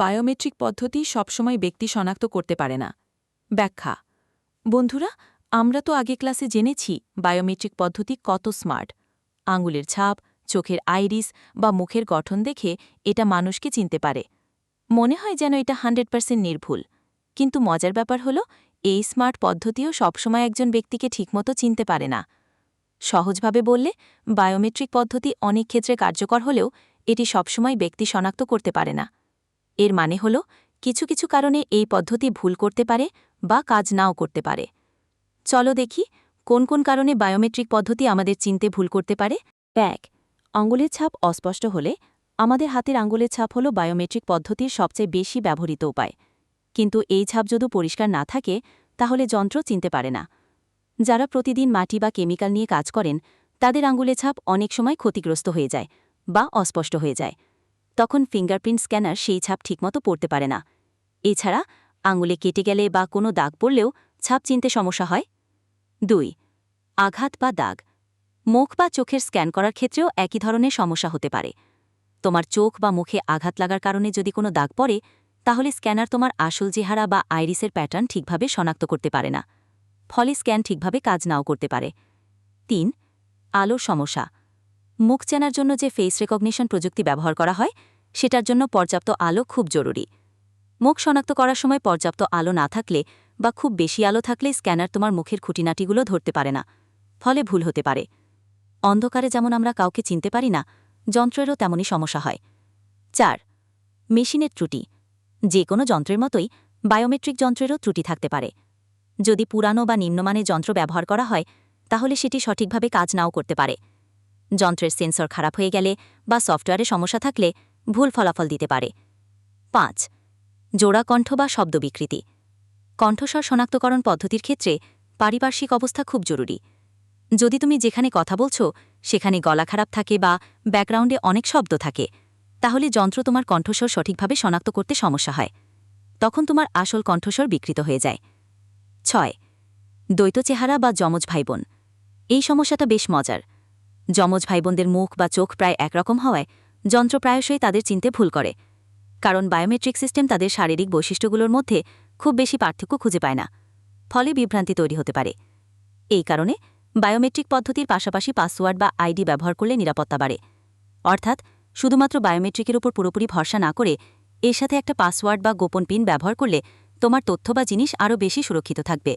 Biometric পদ্ধতি সবসময় ব্যক্তি শনাক্ত করতে পারে না। ব্যাখ্যা, বন্ধুরা, আমরা তো আগে ক্লাসে জেনেছি বায়োমেট্রিক পদ্ধতি কত স্মার্ট। আঙুলের ছাপ, চোখের আইরিস বা মুখের গঠন দেখে এটা মানুষকে চিনতে পারে। মনে হয় যেন এটা হান্ড্রেড পার্সেন্ট নির্ভুল। কিন্তু মজার ব্যাপার হল, এই স্মার্ট পদ্ধতিও সবসময় একজন ব্যক্তিকে ঠিকমতো চিনতে পারে না। সহজভাবে বললে, বায়োমেট্রিক পদ্ধতি অনেক ক্ষেত্রে কার্যকর হলেও এটি সবসময় ব্যক্তি শনাক্ত করতে পারে না। এর মানে হল, কিছু কিছু কারণে এই পদ্ধতি ভুল করতে পারে বা কাজ নাও করতে পারে। চলো দেখি, কোন কোন কারণে বায়োমেট্রিক পদ্ধতি আমাদের চিনতে ভুল করতে পারে? এক, আঙ্গুলের ছাপ অস্পষ্ট হলে আমাদের হাতের আঙ্গুলের ছাপ হল বায়োমেট্রিক পদ্ধতির সবচেয়ে বেশি ব্যবহৃত উপায়। কিন্তু এই ছাপ যদি পরিষ্কার না থাকে, তাহলে যন্ত্র চিনতে পারে না। যারা প্রতিদিন মাটি বা কেমিক্যাল নিয়ে কাজ করেন, তাদের আঙ্গুলের ছাপ অনেক সময় ক্ষতিগ্রস্ত হয়ে যায় বা অস্পষ্ট হয়ে যায়। তখন ফিঙ্গারপ্রিন্ট স্ক্যানার সেই ছাপ ঠিকমতো পড়তে পারে না। এছাড়া, আঙুলে কেটে গেলে বা কোনো দাগ পড়লেও ছাপ চিনতে সমস্যা হয়। দুই, আঘাত বা দাগ। মুখ বা চোখের স্ক্যান করার ক্ষেত্রেও একই ধরনের সমস্যা হতে পারে। তোমার চোখ বা মুখে আঘাত লাগার কারণে যদি কোনো দাগ পড়ে, তাহলে স্ক্যানার তোমার আসল চেহারা বা আইরিসের প্যাটার্ন ঠিকভাবে শনাক্ত করতে পারে না, ফলে স্ক্যান ঠিকভাবে কাজ নাও করতে পারে। তিন, আলোর সমস্যা। মুখ চেনার জন্য যে ফেস রেকগনিশন প্রযুক্তি ব্যবহার করা হয়, সেটার জন্য পর্যাপ্ত আলো খুব জরুরি। মুখ শনাক্ত করার সময় পর্যাপ্ত আলো না থাকলে বা খুব বেশি আলো থাকলে স্ক্যানার তোমার মুখের খুঁটিনাটিগুলো ধরতে পারে না, ফলে ভুল হতে পারে। অন্ধকারে যেমন আমরা কাউকে চিনতে পারি না, যন্ত্রেরও তেমনই সমস্যা হয়। চার, মেশিনের ত্রুটি। যে কোনো যন্ত্রের মতোই বায়োমেট্রিক যন্ত্রেরও ত্রুটি থাকতে পারে। যদি পুরানো বা নিম্নমানের যন্ত্র ব্যবহার করা হয়, তাহলে সেটি সঠিকভাবে কাজ নাও করতে পারে। যন্ত্রের সেন্সর খারাপ হয়ে গেলে বা সফটওয়্যারে সমস্যা থাকলে ভুল ফলাফল দিতে পারে। পাঁচ, জোড়া কণ্ঠ বা শব্দ বিকৃতি। কণ্ঠস্বর শনাক্তকরণ পদ্ধতির ক্ষেত্রে পারিপার্শ্বিক অবস্থা খুব জরুরি। যদি তুমি যেখানে কথা বলছো, সেখানে গলা খারাপ থাকে বা ব্যাকগ্রাউন্ডে অনেক শব্দ থাকে, তাহলে যন্ত্র তোমার কণ্ঠস্বর সঠিকভাবে শনাক্ত করতে সমস্যা হয়। তখন তোমার আসল কণ্ঠস্বর বিকৃত হয়ে যায়। ছয়, দ্বৈত চেহারা বা যমজ ভাইবোন। এই সমস্যাটা বেশ মজার। যমজ ভাইবোনদের মুখ বা চোখ প্রায় একরকম হওয়ায় যন্ত্র প্রায়শই তাদের চিনতে ভুল করে, কারণ বায়োমেট্রিক সিস্টেম তাদের শারীরিক বৈশিষ্ট্যগুলোর মধ্যে খুব বেশি পার্থক্য খুঁজে পায় না, ফলে বিভ্রান্তি তৈরি হতে পারে। এই কারণে বায়োমেট্রিক পদ্ধতির পাশাপাশি পাসওয়ার্ড বা আইডি ব্যবহার করলে নিরাপত্তা বাড়ে। অর্থাৎ শুধুমাত্র বায়োমেট্রিকের উপর পুরোপুরি ভরসা না করে এর সাথে একটা পাসওয়ার্ড বা গোপন পিন ব্যবহার করলে তোমার তথ্য বা জিনিস আরও বেশি সুরক্ষিত থাকবে।